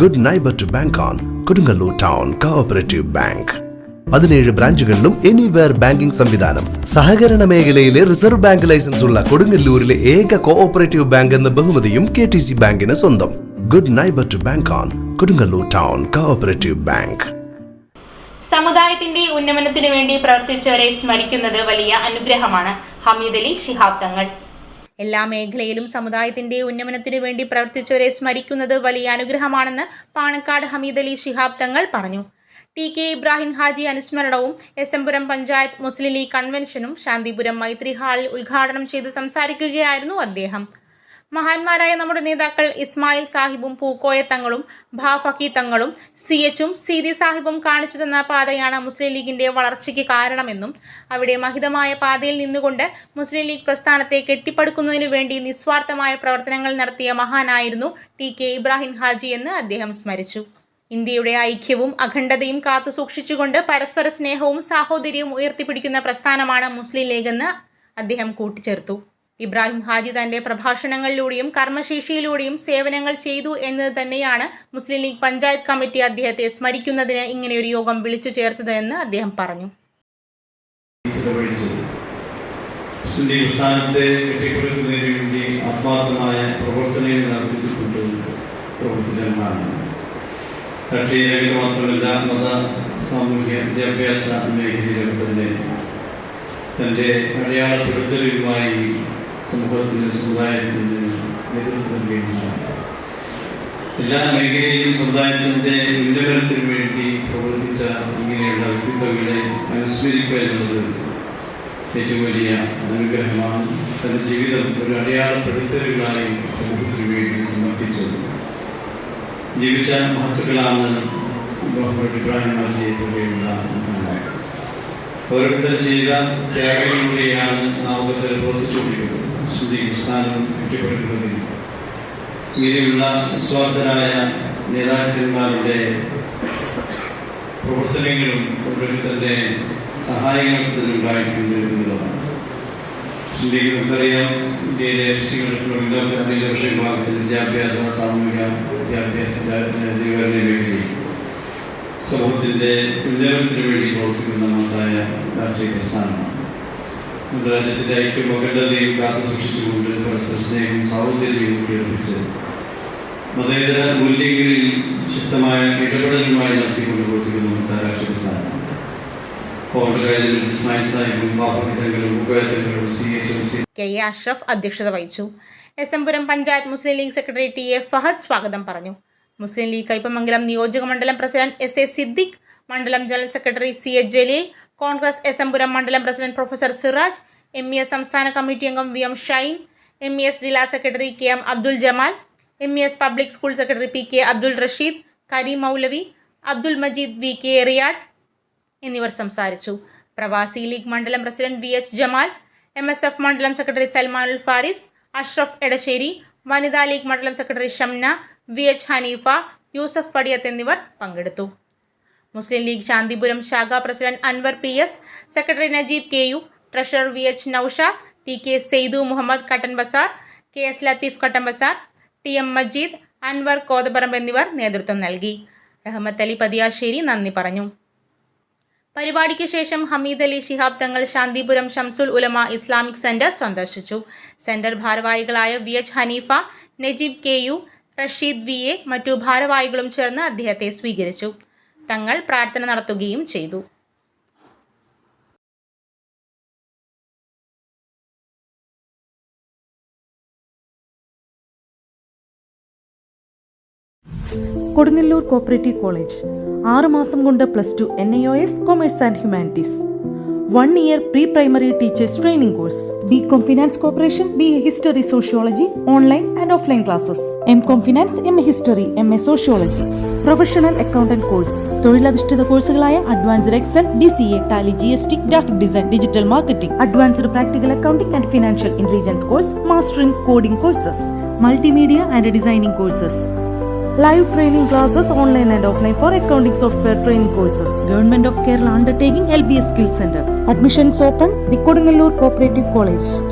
Good neighbour to bank on Kodungallur town cooperative bank പതിനേഴ് ബ്രാഞ്ചുകളിലും anywhere banking സംവിധാനം. സഹകരണ മേഖലയിലെ റിസർവ് ബാങ്ക് ലൈസൻസ് ഉള്ള കൊടുങ്ങല്ലൂരിലെ ഏക കോഓപ്പറേറ്റീവ് ബാങ്ക് എന്ന ബഹുമതിയും കെ ടി സി ബാങ്കിന് സ്വന്തം. Good neighbour to bank on Kodungallur town cooperative bank സമുദായത്തിന്റെ ഉന്നമനത്തിനു വേണ്ടി പ്രവർത്തിച്ചവരെ സ്മരിക്കുന്നത് വലിയ അനുഗ്രഹമാണ്. ഹമീദ് അലി ശിഹാബ് തങ്ങൾ. എല്ലാ മേഖലയിലും സമുദായത്തിന്റെ ഉന്നമനത്തിനു വേണ്ടി പ്രവർത്തിച്ചവരെ സ്മരിക്കുന്നത് വലിയ അനുഗ്രഹമാണെന്ന് പാണക്കാട് ഹമീദ് അലി ശിഹാബ് തങ്ങൾ പറഞ്ഞു. ടി കെ ഇബ്രാഹിം ഹാജി അനുസ്മരണവും എസ് എംപുരം പഞ്ചായത്ത് മുസ്ലിം ലീഗ് കൺവെൻഷനും ശാന്തിപുരം മൈത്രി ഹാളിൽ ഉദ്ഘാടനം ചെയ്ത് സംസാരിക്കുകയായിരുന്നു അദ്ദേഹം. മഹാന്മാരായ നമ്മുടെ നേതാക്കൾ ഇസ്മായിൽ സാഹിബും പൂക്കോയ തങ്ങളും ഭാഫക്കി തങ്ങളും സി എച്ചും സീതി സാഹിബും കാണിച്ചു തന്ന പാതയാണ് മുസ്ലിം ലീഗിന്റെ വളർച്ചയ്ക്ക് കാരണമെന്നും അവിടെ മഹിതമായ പാതയിൽ നിന്നുകൊണ്ട് മുസ്ലിം ലീഗ് പ്രസ്ഥാനത്തെ കെട്ടിപ്പടുക്കുന്നതിനു വേണ്ടി നിസ്വാർത്ഥമായ പ്രവർത്തനങ്ങൾ നടത്തിയ മഹാനായിരുന്നു ടി കെ ഇബ്രാഹിം ഹാജി എന്ന് അദ്ദേഹം സ്മരിച്ചു. ഇന്ത്യയുടെ ഐക്യവും അഖണ്ഡതയും കാത്തു സൂക്ഷിച്ചുകൊണ്ട് പരസ്പര സ്നേഹവും സാഹോദര്യവും ഉയർത്തിപ്പിടിക്കുന്ന പ്രസ്ഥാനമാണ് മുസ്ലിം ലീഗെന്ന് അദ്ദേഹം കൂട്ടിച്ചേർത്തു. ഇബ്രാഹിം ഹാജി തന്റെ പ്രഭാഷണങ്ങളിലൂടെയും കർമ്മശേഷിയിലൂടെയും സേവനങ്ങൾ ചെയ്തു എന്നത് തന്നെയാണ് മുസ്ലിം ലീഗ് പഞ്ചായത്ത് കമ്മിറ്റി അദ്ദേഹത്തെ സ്മരിക്കുന്നതിന് ഇങ്ങനെയൊരു യോഗം വിളിച്ചു ചേർത്തത് എന്ന് അദ്ദേഹം പറഞ്ഞു. മാത്രമല്ല മത സാമൂഹ്യ വിദ്യാഭ്യാസ മേഖലയിലൊക്കെ തന്നെ തന്റെ അടയാളപ്പെടുത്തലുമായി സമൂഹത്തിന് സമുദായത്തിന്റെ നേതൃത്വം വേണ്ടിയാണ് എല്ലാ മേഖലയിലും സമുദായത്തിന്റെ ഉന്നമനത്തിന് വേണ്ടി പ്രവർത്തിച്ച ഇങ്ങനെയുള്ള വ്യക്തിത്വങ്ങളെ അനുസ്മരിക്കുക എന്നുള്ളത് ഏറ്റവും വലിയ അനുഗ്രഹമാണ് തന്റെ ജീവിതം ഒരു അടയാളപ്പെടുത്തലുകളായി സമൂഹത്തിന് വേണ്ടി സമർപ്പിച്ചത് ജീവിച്ച മഹത്തുക്കളാണ് മുഹമ്മദ് ഇബ്രാഹിം പോലെയുള്ള ഓരോരുത്തർ ചെയ്ത ത്യാഗങ്ങളിലൂടെയാണ് നാമത്തിൽ പ്രവർത്തിച്ചുകൊണ്ടിരിക്കുന്നത് ശ്രുതി സ്ഥാനം കെട്ടിപ്പടുക്കുന്നതിൽ ഇങ്ങനെയുള്ള നിസ്വാർത്ഥരായ നേതാക്കന്മാരുടെ പ്രവർത്തനങ്ങളും ഓരോരുത്തരുടെ സഹായങ്ങൾക്കുണ്ടായിട്ടുണ്ട് എന്നുള്ളതാണ്. മുസ്ലിം നമുക്കറിയാം ഇന്ത്യയിലെ മുസ്ലിങ്ങളുടെ ലോകത്തിന്റെ വിഷയഭാഗത്തിൽ വിദ്യാഭ്യാസ സാമൂഹിക വിദ്യാഭ്യാസ മേഖലയിൽ സമൂഹത്തിന്റെ ഉന്നമനത്തിന് വേണ്ടി പ്രവർത്തിക്കുന്ന മഹത്തായ രാഷ്ട്രീയ പ്രസ്ഥാനമാണ്. മൂല്യങ്ങളിൽ ശക്തമായ ഇടപെടലുമായി നടത്തിക്കൊണ്ട് പ്രവർത്തിക്കുന്ന അന്താരാഷ്ട്ര കെ എ അഷ്റഫ് അധ്യക്ഷത വഹിച്ചു. S panchayat Muslim League secretary T A Fahad സ്വാഗതം പറഞ്ഞു. മുസ്ലിം ലീഗ് കൈപ്പമംഗലം നിയോജക മണ്ഡലം പ്രസിഡന്റ് എസ് എ സിദ്ദിഖ് മണ്ഡലം general secretary C H Jaleel Congress S Empuram മണ്ഡലം president professor Siraj M E S സംസ്ഥാന കമ്മിറ്റി അംഗം V M Shine M E S ജില്ലാ secretary K M Abdul Jamal M E S public school secretary P K Abdul Rasheed Kareem Moulavi Abdul Majeed V K Riyad എന്നിവർ സംസാരിച്ചു. പ്രവാസി ലീഗ് മണ്ഡലം president V H Jamal M S F മണ്ഡലം secretary Salmanul Faris Ashraf Edassery വനിതാ league മണ്ഡലം secretary Shamna V H Haneefa Yusuf Padiyath എന്നിവർ പങ്കെടുത്തു. മുസ്ലിം ലീഗ് ശാന്തിപുരം ശാഖ president Anwar P S secretary Najeeb K U treasurer V H Noushad T K Saidu Muhammad Kattan Bazar K S Latheef Kattan Bazar T M Majeed Anwar Kothaparambu എന്നിവർ നേതൃത്വം നൽകി. റഹ്മത്ത് അലി പതിയാശ്ശേരി നന്ദി പറഞ്ഞു. പരിപാടിക്ക് ശേഷം ഹമീദ് അലി ശിഹാബ് തങ്ങൾ ശാന്തിപുരം ഷംസുൽ ഉലമ ഇസ്ലാമിക് സെന്റർ സന്ദർശിച്ചു. സെന്റർ ഭാരവാഹികളായ V H Haneefa Najeeb K U Rasheed V A മറ്റു ഭാരവാഹികളും ചേർന്ന് അദ്ദേഹത്തെ സ്വീകരിച്ചു. തങ്ങൾ പ്രാർത്ഥന നടത്തുകയും ചെയ്തു. കൊടുങ്ങല്ലൂർ കോപ്പറേറ്റീവ് കോളേജ് ആറ് മാസം കൊണ്ട് plus two N I O S commerce and humanities one year pre primary teachers training course B com finance corporation B A history sociology online and offline classes M com finance M A history M A sociology professional accountant course തൊഴിലധിഷ്ഠിത കോഴ്സുകളായ advanced Excel D C A Tally G S T graphic design digital marketing advanced practical accounting and financial intelligence course mastering coding courses multimedia and designing courses live training training online and offline for accounting software software courses government of Kerala undertaking L B S skill Admissions admissions open Kodungallur cooperative college